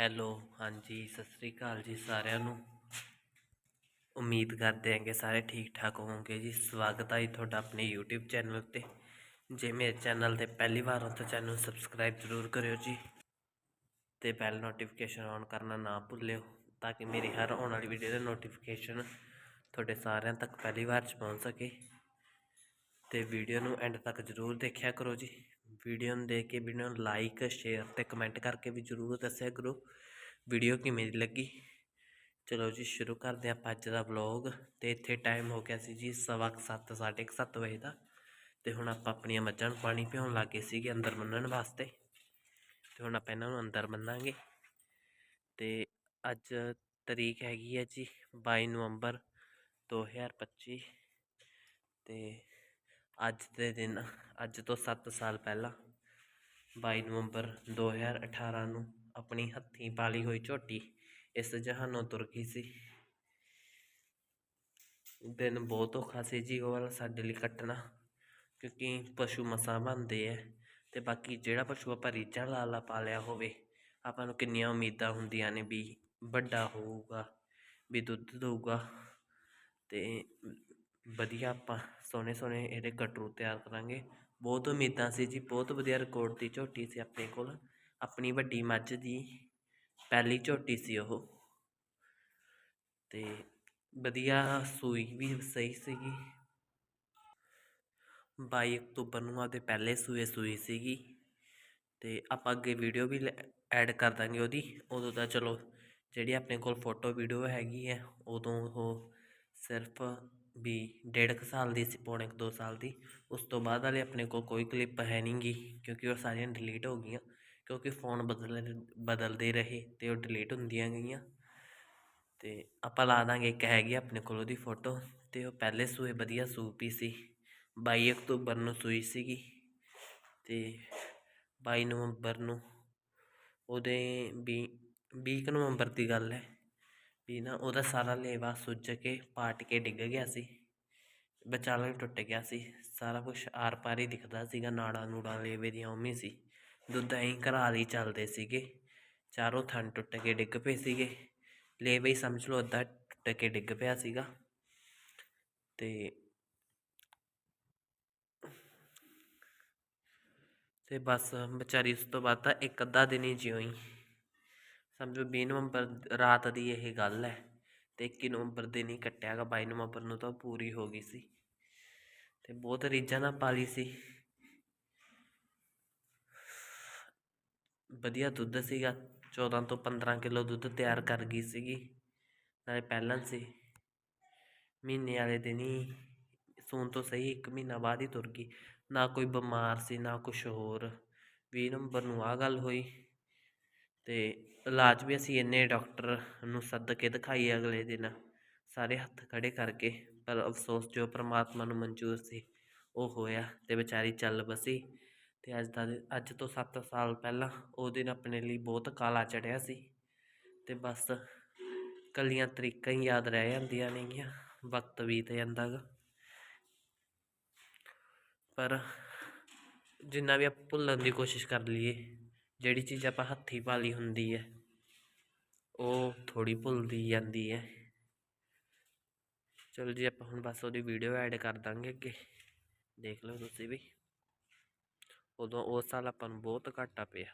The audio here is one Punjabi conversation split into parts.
ਹੈਲੋ, ਹਾਂਜੀ, ਸਤਿ ਸ੍ਰੀ ਅਕਾਲ ਜੀ ਸਾਰਿਆਂ ਨੂੰ। ਉਮੀਦ ਕਰਦੇ ਹਾਂ ਕਿ ਸਾਰੇ ਠੀਕ ਠਾਕ ਹੋਵੋਗੇ ਜੀ। ਸਵਾਗਤ ਹੈ ਜੀ ਤੁਹਾਡਾ ਆਪਣੇ YouTube ਚੈਨਲ ਉੱਤੇ। ਜੇ ਮੇਰੇ ਚੈਨਲ ਤੇ ਪਹਿਲੀ ਵਾਰ ਹੋ ਤਾਂ ਚੈਨਲ ਸਬਸਕ੍ਰਾਈਬ ਜ਼ਰੂਰ ਕਰਿਓ ਜੀ ਤੇ ਬੈਲ ਨੋਟੀਫਿਕੇਸ਼ਨ ਔਨ ਕਰਨਾ ਨਾ ਭੁੱਲਿਓ ਤਾਂ ਕਿ ਮੇਰੀ ਹਰ ਆਉਣ ਵਾਲੀ ਵੀਡੀਓ ਦਾ ਨੋਟੀਫਿਕੇਸ਼ਨ ਤੁਹਾਡੇ ਸਾਰਿਆਂ ਤੱਕ ਪਹਿਲੀ ਵਾਰ ਚ ਪਹੁੰਚ ਸਕੇ। ਤੇ ਵੀਡੀਓ ਨੂੰ ਐਂਡ ਤੱਕ ਜ਼ਰੂਰ ਦੇਖਿਆ ਕਰੋ ਜੀ। ਵੀਡੀਓ ਨੂੰ ਦੇਖ ਕੇ ਵੀਡੀਓ ਨੂੰ ਲਾਈਕ ਸ਼ੇਅਰ ਤੇ ਕਮੈਂਟ ਕਰਕੇ ਵੀ ਜ਼ਰੂਰ ਦੱਸਿਆ ਕਰੋ। ਵੀਡੀਓ ਕਿਵੇਂ ਦੀ ਲੱਗੀ? ਚਲੋ ਜੀ, ਸ਼ੁਰੂ ਕਰਦੇ ਹਾਂ ਆਪਾਂ ਅੱਜ ਦਾ ਵਲੌਗ ਤੇ ਇੱਥੇ ਟਾਈਮ ਹੋ ਗਿਆ ਸੀ ਜੀ ਸਵਾ ਕੁ ਸੱਤ, ਸਾਢੇ ਕੁ ਸੱਤ ਵਜੇ ਦਾ। ਤੇ ਹੁਣ ਆਪਾਂ ਆਪਣੀਆਂ ਮੱਝਾਂ ਨੂੰ ਪਾਣੀ ਪਿਉਣ ਲੱਗੇ ਸੀਗੇ ਅੰਦਰ ਬੰਨਣ ਵਾਸਤੇ। ਤੇ ਹੁਣ ਆਪਾਂ ਇਹਨਾਂ ਨੂੰ ਅੰਦਰ ਬੰਨਾਂਗੇ ਤੇ ਅੱਜ ਤਰੀਕ ਹੈਗੀ ਹੈ ਜੀ 22 ਨਵੰਬਰ 2025 ਤੇ ਅੱਜ ਦੇ ਦਿਨ, ਅੱਜ ਤੋਂ 7 ਸਾਲ ਪਹਿਲਾਂ 22 ਨਵੰਬਰ 2018 ਨੂੰ ਆਪਣੀ ਹੱਥੀਂ ਪਾਲੀ ਹੋਈ ਝੋਟੀ ਇਸ ਜਹਾਨੋਂ ਤੁਰ ਗਈ ਸੀ। ਦਿਨ ਬਹੁਤ ਔਖਾ ਸੀ ਜੀ, ਉਹ ਵਾਲਾ ਸਾਡੇ ਲਈ ਕੱਟਣਾ, ਕਿਉਂਕਿ ਪਸ਼ੂ ਮਸਾਂ ਬਣਦੇ ਐ ਤੇ ਬਾਕੀ ਜਿਹੜਾ ਪਸ਼ੂ ਆਪਾਂ ਰੀਝਾਂ ਲਾ ਲਾ ਪਾਲਿਆ ਹੋਵੇ, ਆਪਾਂ ਨੂੰ ਕਿੰਨੀਆਂ ਉਮੀਦਾਂ ਹੁੰਦੀਆਂ ਨੇ ਵੀ ਵੱਡਾ ਹੋਊਗਾ, ਵੀ ਦੁੱਧ ਦਊਗਾ ਤੇ ਵਧੀਆ ਆਪਾਂ ਸੋਹਣੇ ਸੋਹਣੇ ਇਹਦੇ ਕਟਰੂ ਤਿਆਰ ਕਰਾਂਗੇ। ਬਹੁਤ ਉਮੀਦਾਂ ਸੀ ਜੀ, ਬਹੁਤ ਵਧੀਆ ਰਿਕਾਰਡ ਦੀ ਝੋਟੀ ਸੀ ਆਪਣੇ ਕੋਲ। ਆਪਣੀ ਵੱਡੀ ਮੱਝ ਦੀ ਪਹਿਲੀ ਝੋਟੀ ਸੀ ਉਹ। ਤੇ ਵਧੀਆ ਸੂਈ ਵੀ ਸਹੀ ਸੀਗੀ। 22 ਅਕਤੂਬਰ ਨੂੰ ਆਪਦੇ ਪਹਿਲੇ ਸੂਏ ਸੂਈ ਸੀਗੀ। ਤੇ ਆਪਾਂ ਅੱਗੇ ਵੀਡੀਓ ਵੀ ਐਡ ਕਰ ਦਾਂਗੇ ਉਹਦੀ। ਉਦੋਂ ਤਾਂ ਚਲੋ, ਜਿਹੜੀ ਆਪਣੇ ਕੋਲ ਫੋਟੋ ਵੀਡੀਓ ਹੈਗੀ ਹੈ, ਉਦੋਂ ਉਹ ਸਿਰਫ ਵੀ ਡੇਢ ਕੁ ਸਾਲ ਦੀ ਸੀ, ਪੌਣੇ ਕੁ ਦੋ ਸਾਲ ਦੀ। ਉਸ ਤੋਂ ਬਾਅਦ ਵਾਲੇ ਆਪਣੇ ਕੋਲ ਕੋਈ ਕਲਿੱਪ ਹੈ ਨਹੀਂ ਗੀ, ਕਿਉਂਕਿ ਉਹ ਸਾਰੀਆਂ ਡਿਲੀਟ ਹੋ ਗਈਆਂ, ਕਿਉਂਕਿ ਫੋਨ ਬਦਲ, ਬਦਲਦੇ ਰਹੇ ਅਤੇ ਉਹ ਡਿਲੀਟ ਹੁੰਦੀਆਂ ਗਈਆਂ। ਅਤੇ ਆਪਾਂ ਲਾ ਦਾਂਗੇ ਇੱਕ ਹੈਗੀ ਆਪਣੇ ਕੋਲ ਉਹਦੀ ਫੋਟੋ ਅਤੇ ਉਹ ਪਹਿਲੇ ਸੂਏ ਵਧੀਆ ਸੂ ਪੀ ਸੀ। ਬਾਈ ਅਕਤੂਬਰ ਨੂੰ ਸੂਈ ਸੀਗੀ ਅਤੇ ਬਾਈ ਨਵੰਬਰ ਨੂੰ, ਉਹਦੇ ਵੀ ਵੀਹ ਕੁ ਨਵੰਬਰ ਦੀ ਗੱਲ ਹੈ। ਵੀ ਨਾ ਉਹਦਾ ਸਾਰਾ ਲੇਵਾ ਸੁੱਜ ਕੇ ਪਾਟ ਕੇ ਡਿੱਗ ਗਿਆ ਸੀ ਵਿਚਾਲਾ ਟੁੱਟ ਗਿਆ ਸੀ। ਸਾਰਾ ਕੁਝ ਆਰ ਪਾਰ ਹੀ ਦਿਖਦਾ ਸੀਗਾ, ਨਾੜਾਂ ਨੂੜਾਂ ਲੇਵੇ ਦੀਆਂ ਉਵੇਂ ਸੀ। ਦੁੱਧ ਐਂ ਘਰਾਂ ਹੀ ਚੱਲਦੇ ਸੀਗੇ। ਚਾਰੋਂ ਥਣ ਟੁੱਟ ਕੇ ਡਿੱਗ ਪਏ ਸੀਗੇ। ਲੇਵੇ ਹੀ ਸਮਝ ਲਓ ਅੱਧਾ ਟੁੱਟ ਕੇ ਡਿੱਗ ਪਿਆ ਸੀਗਾ। ਤੇ ਤੇ ਬਸ ਵਿਚਾਰੀ ਉਸ ਤੋਂ ਬਾਅਦ ਤਾਂ ਇੱਕ ਅੱਧਾ ਦਿਨ ਹੀ ਜਿਉਂ ਹੀ ਸਮਝੋ 20 ਨਵੰਬਰ ਰਾਤ ਦੀ ਇਹ ਗੱਲ ਹੈ ਤੇ 21 ਨਵੰਬਰ ਦਿਨ ਹੀ ਕੱਟਿਆਗਾ 22 ਨਵੰਬਰ ਨੂੰ ਤਾਂ ਪੂਰੀ ਹੋ ਗਈ ਸੀ। ਤੇ ਬਹੁਤ ਰੀਝਾਂ ਨਾਲ ਪਾਲੀ ਸੀ। ਵਧੀਆ ਦੁੱਧ ਸੀਗਾ 14 ਤੋਂ 15 ਕਿਲੋ ਦੁੱਧ ਤਿਆਰ ਕਰ ਗਈ ਸੀਗੀ, ਨਾਲੇ ਪਹਿਲਾਂ ਸੀ। ਮਹੀਨੇ ਵਾਲੇ ਦਿਨ ਹੀ ਸੂਣ ਤੋਂ ਸਹੀ 1 ਮਹੀਨਾ ਬਾਅਦ ਹੀ ਤੁਰ ਗਈ। ਨਾ ਕੋਈ ਬਿਮਾਰ ਸੀ, ਨਾ ਕੁਝ ਹੋਰ। 20 ਨੰਬਰ ਨੂੰ ਆ ਗੱਲ ਹੋਈ। ਤੇ ਇਲਾਜ ਵੀ ਅਸੀਂ ਇੰਨੇ ਡਾਕਟਰ ਨੂੰ ਸੱਦ ਕੇ ਦਿਖਾਈ ਅਗਲੇ ਦਿਨ, ਸਾਰੇ ਹੱਥ ਖੜੇ ਕਰਕੇ, ਪਰ ਅਫਸੋਸ ਜੋ ਪ੍ਰਮਾਤਮਾ ਨੂੰ ਮਨਜ਼ੂਰ ਸੀ, ਉਹ ਹੋਇਆ ਤੇ ਵਿਚਾਰੀ ਚੱਲ ਬਸੀ ਤੇ ਅੱਜ ਦਾ ਦਿਨ- ਅੱਜ ਤੋਂ 7 ਸਾਲ ਪਹਿਲਾਂ ਉਹ ਦਿਨ ਆਪਣੇ ਲਈ ਬਹੁਤ ਕਾਲਾ ਚੜਿਆ ਸੀ ਤੇ ਬਸ ਕੱਲੀਆਂ ਤਰੀਕਾਂ ਹੀ ਯਾਦ ਰਹਿ ਜਾਂਦੀਆਂ ਨੇਗੀਆਂ, ਵਕਤ ਬੀਤ ਜਾਂਦਾ ਗਾ। ਪਰ ਜਿੰਨਾ ਵੀ ਆਪ ਭੁੱਲਣ ਦੀ ਕੋਸ਼ਿਸ਼ ਕਰ ਲਈਏ ਜਿਹੜੀ ਚੀਜ਼ ਆਪਾਂ ਹੱਥੀਂ ਪਾਲੀ ਹੁੰਦੀ ਹੈ, ਉਹ ਥੋੜੀ ਭੁੱਲਦੀ ਜਾਂਦੀ ਹੈ। ਚਲੋ ਜੀ, ਆਪਾਂ ਹੁਣ ਬਸ ਉਹਦੀ ਵੀਡੀਓ ਐਡ ਕਰ ਦਾਂਗੇ ਅੱਗੇ। ਦੇਖ ਲਓ ਤੁਸੀਂ ਵੀ। ਉਦੋਂ ਉਸ ਸਾਲ ਆਪਾਂ ਨੂੰ ਬਹੁਤ ਘਾਟਾ ਪਿਆ।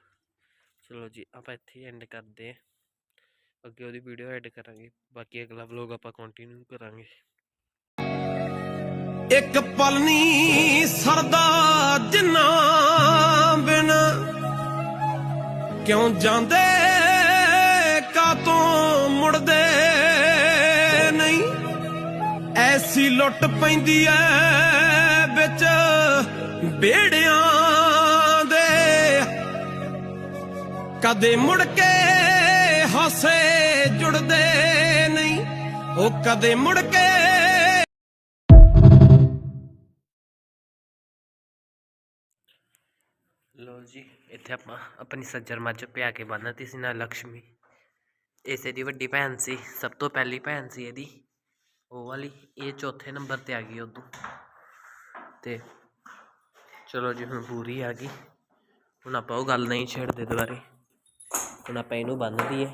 ਚਲੋ ਜੀ, ਆਪਾਂ ਇੱਥੇ ਐਂਡ ਕਰਦੇ ਹਾਂ। ਅੱਗੇ ਉਹਦੀ ਵੀਡੀਓ ਐਡ ਕਰਾਂਗੇ। ਬਾਕੀ ਅਗਲਾ ਵਲੋਗ ਆਪਾਂ ਕੰਟੀਨਿਊ ਕਰਾਂਗੇ। ਇੱਕ ਪਲ ਨਹੀਂ ਸਰਦਾ ਜਿੰਨਾ ਕਿਉਂ ਜਾਂਦੇ? ਕਾਤੋਂ ਮੁੜਦੇ ਨਹੀਂ? ਐਸੀ ਲੁੱਟ ਪੈਂਦੀ ਐ ਵਿੱਚ ਬੇੜਿਆਂ ਦੇ। ਕਦੇ ਮੁੜ ਕੇ ਹਾਸੇ ਜੁੜਦੇ ਨਹੀਂ? ਉਹ ਕਦੇ ਮੁੜ ਕੇ ਲੋ ਜੀ, ਇੱਥੇ ਆਪਾਂ ਆਪਣੀ ਸੱਜਰ ਮੱਝ ਪਿਆ ਕੇ ਬੰਨ੍ਹਤੀ ਸੀ ਨਾਲ ਲక్ష్ਮੀ ਇਸੇ ਦੀ ਵੱਡੀ ਭੈਣ ਸੀ, ਸਭ ਤੋਂ ਪਹਿਲੀ ਭੈਣ ਸੀ ਇਹਦੀ। ਉਹ ਵਾਲੀ, ਇਹ ਚੌਥੇ ਨੰਬਰ ਤੇ ਆ ਗਈ ਉਦੋਂ। ਤੇ ਚਲੋ ਜੀ, ਹੁਣ ਪੂਰੀ ਆ ਗਈ। ਹੁਣ ਆਪਾਂ ਉਹ ਗੱਲ ਨਹੀਂ ਛੇੜਦੇ ਦੁਬਾਰੇ। ਹੁਣ ਆਪਾਂ ਇਹਨੂੰ ਬੰਨ ਦਈਏ।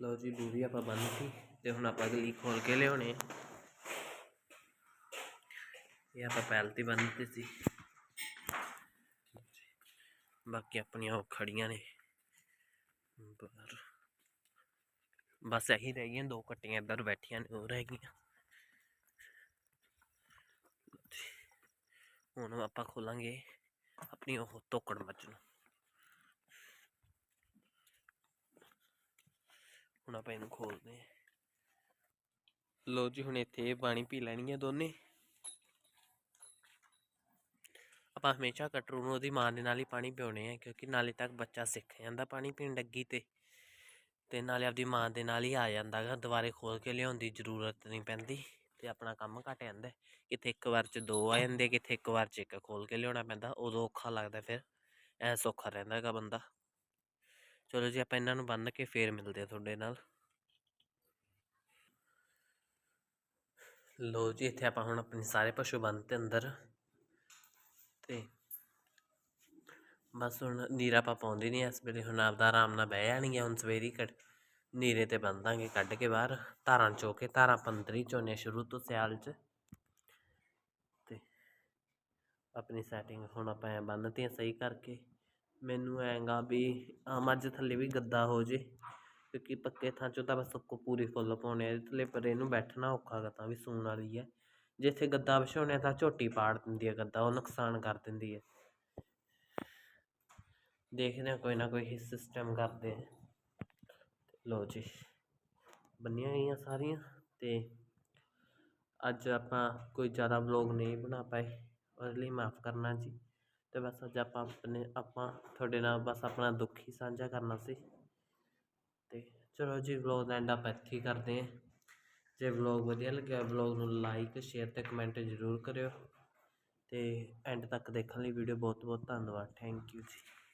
ਲਓ ਜੀ ਦੂਰੀ ਆਪਾਂ ਬੰਨਤੀ ਤੇ ਹੁਣ ਆਪਾਂ ਅਗਲੀ ਖੋਲ ਕੇ ਲਿਆਉਣੇ। ਆ ਇਹ ਆਪਾਂ ਪਹਿਲ ਤੇ ਬੰਨਤੇ ਸੀ। ਬਾਕੀ ਆਪਣੀਆਂ ਉਹ ਖੜੀਆਂ ਨੇ। ਪਰ ਬਸ ਇਹੀ ਰਹਿ ਗਈਆਂ, ਦੋ ਕੱਟੀਆਂ ਇੱਧਰ ਬੈਠੀਆਂ ਨੇ, ਉਹ ਰਹਿ ਗਈਆਂ। ਹੁਣ ਆਪਾਂ ਖੋਲਾਂਗੇ ਆਪਣੀ ਉਹ ਤੋਕੜ ਮੱਝ ਨੂੰ। ਹੁਣ ਆਪਾਂ ਇਹਨੂੰ ਖੋਲਦੇ ਹਾਂ। ਲੋ ਜੀ, ਹੁਣ ਇੱਥੇ ਇਹ ਪਾਣੀ ਪੀ ਲੈਣਗੀਆਂ ਦੋਨੇ। ਆਪਾਂ ਹਮੇਸ਼ਾ ਕਟਰੂ ਨੂੰ ਉਹਦੀ ਮਾਂ ਦੇ ਨਾਲ ਹੀ ਪਾਣੀ ਪਿਉਣੇ ਆ ਕਿਉਂਕਿ ਨਾਲੇ ਤੱਕ ਬੱਚਾ ਸਿੱਖ ਜਾਂਦਾ ਪਾਣੀ ਪੀਣ ਲੱਗੀ ਤੇ। ਤੇ ਨਾਲੇ ਆਪਦੀ ਮਾਂ ਦੇ ਨਾਲ ਹੀ ਆ ਜਾਂਦਾ ਗਾ, ਦੁਬਾਰੇ ਖੋਲ ਕੇ ਲਿਆਉਣ ਦੀ ਜ਼ਰੂਰਤ ਨਹੀਂ ਪੈਂਦੀ ਤੇ ਆਪਣਾ ਕੰਮ ਘਟ ਜਾਂਦਾ। ਹੈ। ਕਿਤੇ ਇੱਕ ਵਾਰ ਚ ਦੋ ਆ ਜਾਂਦੇ ਕਿਤੇ ਇੱਕ ਵਾਰ ਚ ਇੱਕ ਖੋਲ ਕੇ ਲਿਆਉਣਾ ਪੈਂਦਾ, ਉਦੋਂ ਔਖਾ ਲੱਗਦਾ ਫਿਰ, ਐ ਸੌਖਾ ਰਹਿੰਦਾ ਹੈਗਾ ਬੰਦਾ। ਚਲੋ ਜੀ, ਆਪਾਂ ਇਹਨਾਂ ਨੂੰ ਬੰਨ ਕੇ ਫੇਰ ਮਿਲਦੇ ਆ ਤੁਹਾਡੇ ਨਾਲ। ਲੋ ਜੀ, ਇੱਥੇ ਆਪਾਂ ਹੁਣ ਆਪਣੇ ਸਾਰੇ ਪਸ਼ੂ ਬੰਨ ਤੇ ਅੰਦਰ ਤੇ ਬਸ ਹੁਣ ਨੀਰਾ ਆਪਾਂ ਪਾਉਂਦੇ ਨਹੀਂ ਇਸ ਵੇਲੇ, ਹੁਣ ਆਪਦਾ ਆਰਾਮ ਨਾਲ ਬਹਿ ਜਾਣਗੀਆਂ ਹੁਣ ਸਵੇਰੀ ਕੱਢ, ਨੀਰੇ ਤੇ ਬੰਦਾਂਗੇ ਕੱਢ ਕੇ ਬਾਹਰ, ਧਾਰਾਂ ਚੋ ਕੇ, ਧਾਰਾਂ ਪੰਦਰੀ ਚੋਨੇ ਸ਼ੁਰੂ ਤੋਂ ਸਿਆਲ 'ਚ। ਤੇ ਆਪਣੀ ਸੈਟਿੰਗ ਹੁਣ ਆਪਾਂ ਐ ਬੰਨਤੀਆਂ ਸਹੀ ਕਰਕੇ। ਮੈਨੂੰ ਐਂਗਾ ਵੀ ਆ ਮੱਝ ਥੱਲੇ ਵੀ ਗੱਦਾ ਹੋ ਜੇ, ਕਿਉਂਕਿ ਪੱਕੇ ਥਾਂ ਚੋਂ ਤਾਂ ਬਸ ਕੋ ਪੂਰੀ ਫੁੱਲ ਪਾਉਣੇ ਆ, ਥੱਲੇ ਪਰ ਇਹਨੂੰ ਬੈਠਣਾ ਔਖਾ ਗਾ ਵੀ ਸੂਣ ਵਾਲੀ ਹੈ ਜਿੱਥੇ ਗੱਦਾ ਵਿਛਾਉਣੇ ਆ ਤਾਂ ਝੋਟੀ ਪਾੜ ਦਿੰਦੀ ਹੈ ਗੱਦਾ, ਉਹ ਨੁਕਸਾਨ ਕਰ ਦਿੰਦੀ ਹੈ ਦੇਖਦੇ ਹਾਂ, ਕੋਈ ਨਾ ਕੋਈ ਸਿਸਟਮ ਕਰਦੇ ਆ ਲੋ ਜੀ, ਬੰਨੀਆਂ ਗਈਆਂ ਸਾਰੀਆਂ ਤੇ ਅੱਜ ਆਪਾਂ ਕੋਈ ਜ਼ਿਆਦਾ ਵਲੌਗ ਨਹੀਂ ਬਣਾ ਪਾਏ। ਉਹਦੇ ਲਈ ਮਾਫ ਕਰਨਾ ਜੀ। ਤੇ ਬਸ ਅੱਜ ਆਪਾਂ ਆਪਣੇ, ਆਪਾਂ ਤੁਹਾਡੇ ਨਾਲ ਬਸ ਆਪਣਾ ਦੁੱਖ ਹੀ ਸਾਂਝਾ ਕਰਨਾ ਸੀ। ਤੇ ਚਲੋ ਜੀ ਵਲੌਗ ਦਾ ਐਂਡ ਆਪਾਂ ਇੱਥੇ ਹੀ ਕਰਦੇ ਹਾਂ। ਜੇ ਵਲੌਗ ਵਧੀਆ ਲੱਗਿਆ ਵਲੌਗ ਨੂੰ ਲਾਈਕ ਸ਼ੇਅਰ ਤੇ ਕਮੈਂਟ ਜ਼ਰੂਰ ਕਰਿਓ। ਤੇ ਐਂਡ ਤੱਕ ਦੇਖਣ ਲਈ ਵੀਡੀਓ ਬਹੁਤ ਬਹੁਤ ਧੰਨਵਾਦ। ਥੈਂਕ ਯੂ ਜੀ।